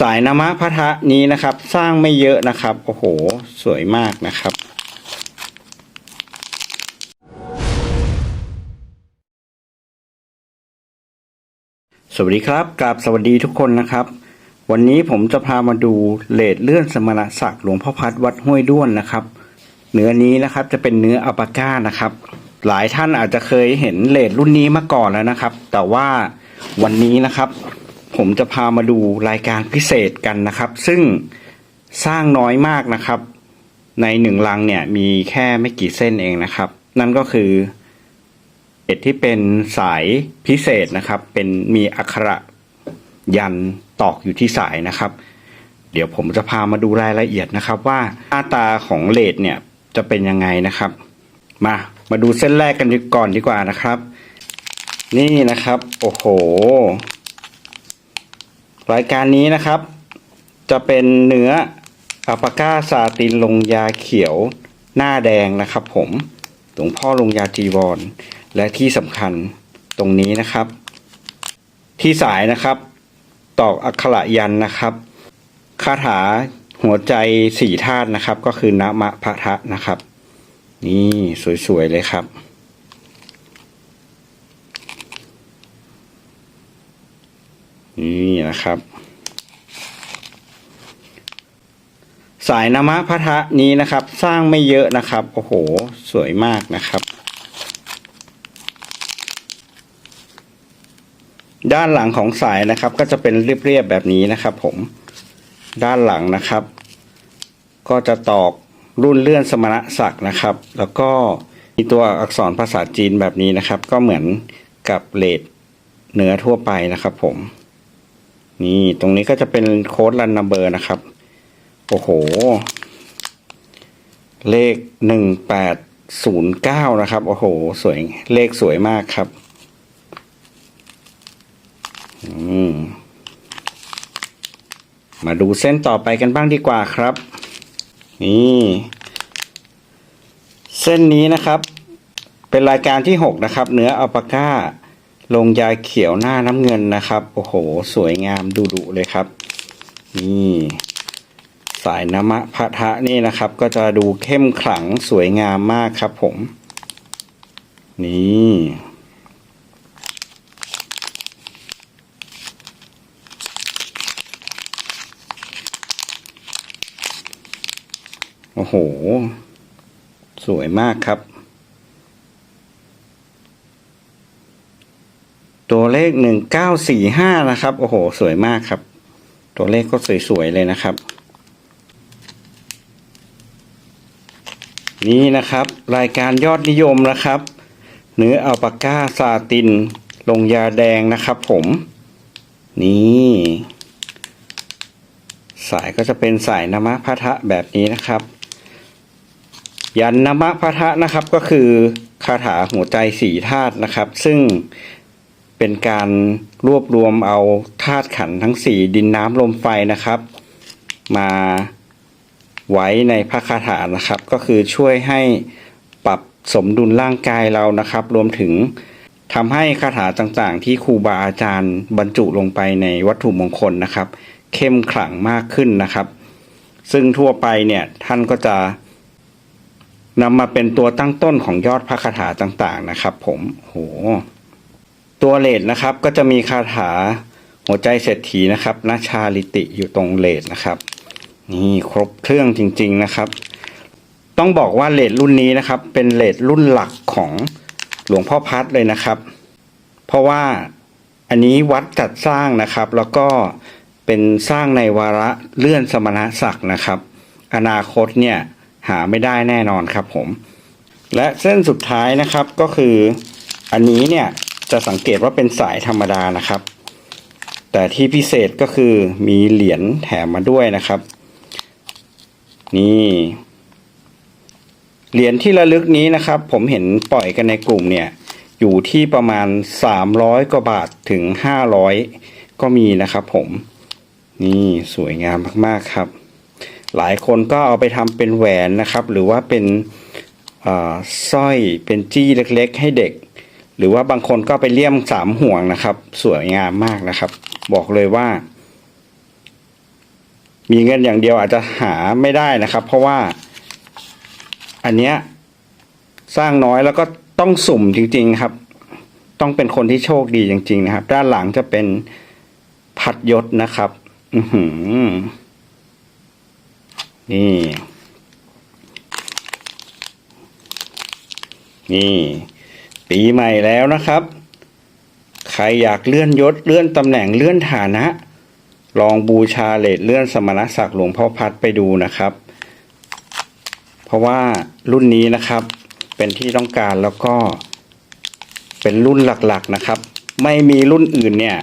สายนามะพะทะนี้นะครับ สร้างไม่เยอะนะครับ โอ้โห สวยมากนะครับสวัสดีครับกราบสวัสดีทุกคนนะครับ วันนี้ผมจะพามาดูเลดเลื่อนสมณศักดิ์หลวงพ่อพัดวัดห้วยด้วนนะครับ เนื้อนี้นะครับจะเป็นเนื้ออัปาก้านะครับ หลายท่านอาจจะเคยเห็นเลดรุ่นนี้มาก่อนแล้วนะครับ แต่ว่าวันนี้นะครับ ผมจะพามาดูรายการพิเศษกันนะครับ ซึ่งสร้างน้อยมากนะครับ ในหนึ่งลังเนี่ยมีแค่ไม่กี่เส้นเองนะครับ นั่นก็คือเอ็ดที่เป็นสายพิเศษนะครับ เป็นมีอักขระยันตอกอยู่ที่สายนะครับ เดี๋ยวผมจะพามาดูรายละเอียดนะครับ ว่าหน้าตาของเลดเนี่ยจะเป็นยังไงนะครับ มามาดูเส้นแรกกันก่อนดีกว่านะครับ นี่นะครับ โอ้โห รายการนี้นะครับ จะเป็นเนื้ออัปาก้าซาตินลงยาเขียวหน้าแดงนะครับผมหลวงพ่อลงยาจีวร และที่สำคัญตรงนี้นะครับ ที่สายนะครับ ตอกอักขระยันนะครับคาถาหัวใจสี่ธาตุนะครับ ก็คือนะมะพะทะนะครับ นี่สวยๆเลยครับ นี่นะครับ สายนามะพะทะนี้นะครับ สร้างไม่เยอะนะครับ โอ้โห สวยมากนะครับ ด้านหลังของสายนะครับ ก็จะเป็นเรียบๆแบบนี้นะครับ ผม ด้านหลังนะครับ ก็จะตอกรุ่นเลื่อนสมณศักดิ์นะครับ แล้วก็มีตัวอักษรภาษาจีนแบบนี้นะครับ ก็เหมือนกับเลดเนื้อทั่วไปนะครับผม นี่ตรงนี้ก็จะเป็นโค้ดรันนัมเบอร์นะครับ โอ้โห เลขหนึ่งแปดศูนย์เก้านะครับ โอ้โห สวยเลขสวยมากครับอืมมาดูเส้นต่อไปกันบ้างดีกว่าครับ นี่ เส้นนี้นะครับ เป็นรายการที่หกนะครับ เนื้ออัลปาก้า ลงยาเขียวหน้าน้ำเงินนะครับ โอ้โห สวยงามดูดุเลยครับ นี่ สายน้ำมะพะทะนี่นะครับ ก็จะดูเข้มขลังสวยงามมากครับผม นี่โอ้โห สวยมากครับ ตัวเลขหนึ่งเก้าสี่ห้านะครับ โอ้โห สวยมากครับ ตัวเลขก็สวยๆเลยนะครับ นี่นะครับ รายการยอดนิยมนะครับ เนื้ออัลปาก้าซาติน ลงยาแดงนะครับผม นี่ สายก็จะเป็นสายนามะพะทะแบบนี้นะครับ ยันนามะพะทะนะครับก็คือคาถาหัวใจสี่ธาตุนะครับ ซึ่ง เป็นการรวบรวมเอาธาตุขันทั้งสี่ดินน้ำลมไฟนะครับ มาไว้ในพระคาถานะครับ ก็คือช่วยให้ปรับสมดุลร่างกายเรานะครับ รวมถึงทำให้คาถาต่างๆ ที่ครูบาอาจารย์บรรจุลงไปในวัตถุมงคลนะครับ เข้มขลังมากขึ้นนะครับ ซึ่งทั่วไปเนี่ยท่านก็จะนำมาเป็นตัวตั้งต้นของยอดพระคาถาต่างๆนะครับ ผมโห ตัวเลดนะครับก็จะมีคาถาหัวใจเศรษฐีนะครับนาชาลิติอยู่ตรงเลดนะครับ นี่ครบเครื่องจริง ๆนะครับ ต้องบอกว่าเลดรุ่นนี้นะครับ เป็นเลดรุ่นหลักของหลวงพ่อพัดเลยนะครับ เพราะว่าอันนี้วัดจัดสร้างนะครับ แล้วก็เป็นสร้างในวาระเลื่อนสมณศักดิ์นะครับ อนาคตเนี่ยหาไม่ได้แน่นอนครับผม และเส้นสุดท้ายนะครับก็คืออันนี้เนี่ย จะสังเกตว่าเป็นสายธรรมดานะครับ แต่ที่พิเศษก็คือมีเหรียญแถมมาด้วยนะครับ นี่เหรียญที่ระลึกนี้นะครับ ผมเห็นปล่อยกันในกลุ่มเนี่ย อยู่ที่ประมาณ 300 กว่าบาทถึง 500 ก็มีนะครับผม นี่สวยงามมากๆครับ หลายคนก็เอาไปทำเป็นแหวนนะครับ หรือว่าเป็นสร้อยเป็นจี้เล็กๆ ให้เด็ก หรือว่าบางคนก็ไปเลี่ยมสามห่วงนะครับ สวยงามมากนะครับ บอกเลยว่า มีเงินอย่างเดียวอาจจะหาไม่ได้นะครับ เพราะว่า อันเนี้ยสร้างน้อยแล้วก็ต้องสุ่มจริง ๆครับ ต้องเป็นคนที่โชคดีจริง ๆ นะครับ ด้านหลังจะเป็นพัดยศนะครับ อือหือนี่ นี่ ปีใหม่แล้วนะครับ ใครอยากเลื่อนยศเลื่อนตำแหน่งเลื่อนฐานะ ลองบูชาเลทเลื่อนสมณศักดิ์หลวงพ่อพัดไปดูนะครับ เพราะว่ารุ่นนี้นะครับเป็นที่ต้องการแล้วก็เป็นรุ่นหลักๆนะครับ ไม่มีรุ่นอื่นเนี่ย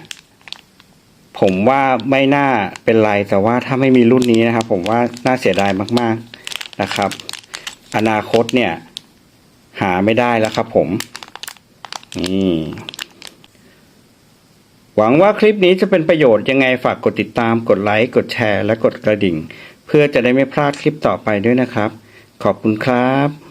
ผมว่าไม่น่าเป็นไรแต่ว่าถ้าไม่มีรุ่นนี้นะครับ ผมว่าน่าเสียดายมากๆนะครับ อนาคตเนี่ย หาไม่ได้แล้วครับผม นี่หวังว่าคลิปนี้จะเป็นประโยชน์ยังไงฝากกดติดตาม กดไลค์กดแชร์ และกดกระดิ่ง เพื่อจะได้ไม่พลาดคลิปต่อไปด้วยนะครับ ขอบคุณครับ